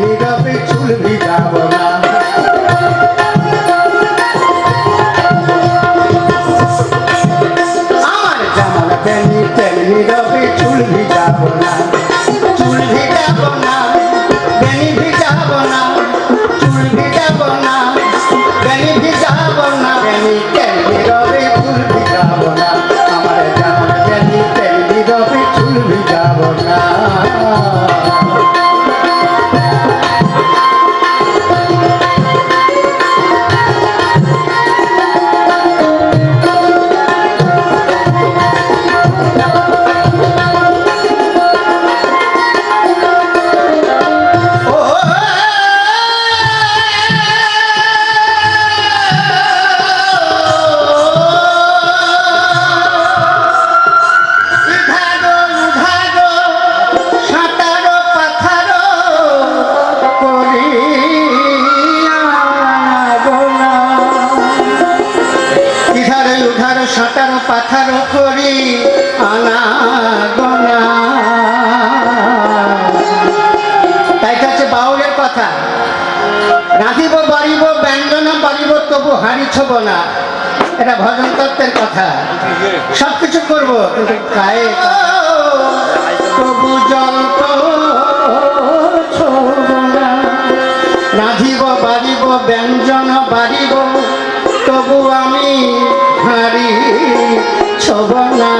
আমি যাবে চুল ভিজাবো না। ছোব না এটা ভজন তত্ত্বের কথা। সবকিছু করব, কিন্তু গায়ে প্রভু যন্ত্র রাঁধিব বাড়িব ব্যঞ্জন বাড়িব তবু আমি হারি ছব না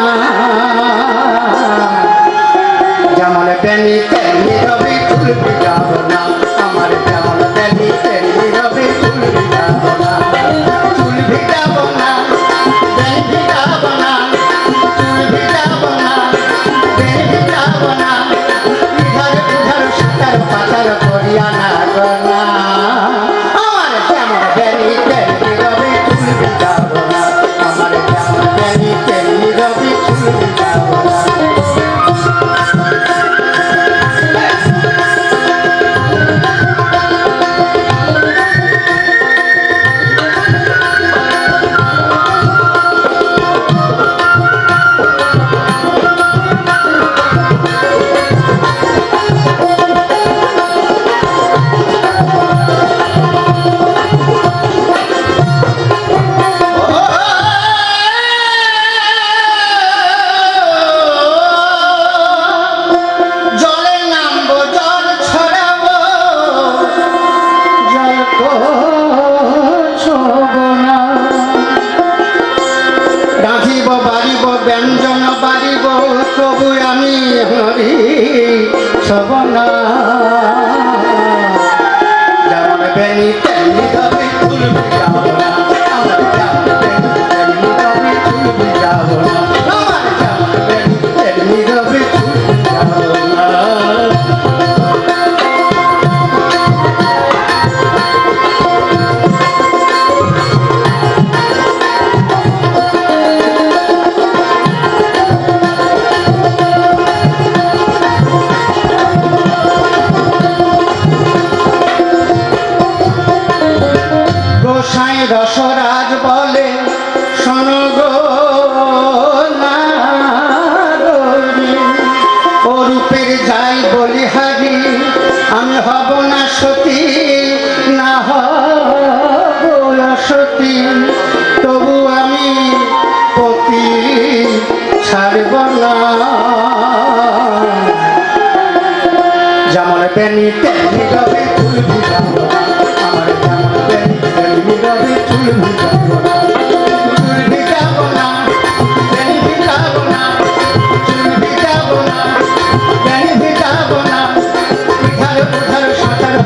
ব্যঞ্জন বাড়িব তবু আমি হরি সবন যেমন বেনি তেমনি তবে ফুলবে তেনি তেনি রবি চুল ভিজা আমার জামা তেনি তেনি রবি চুল ভিজা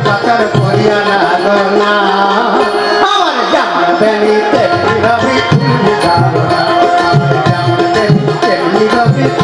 পাতার করিয়া না না আমার জামা তেনি তেনি রবি চুল ভিজা আমার জামা তেনি তেনি রবি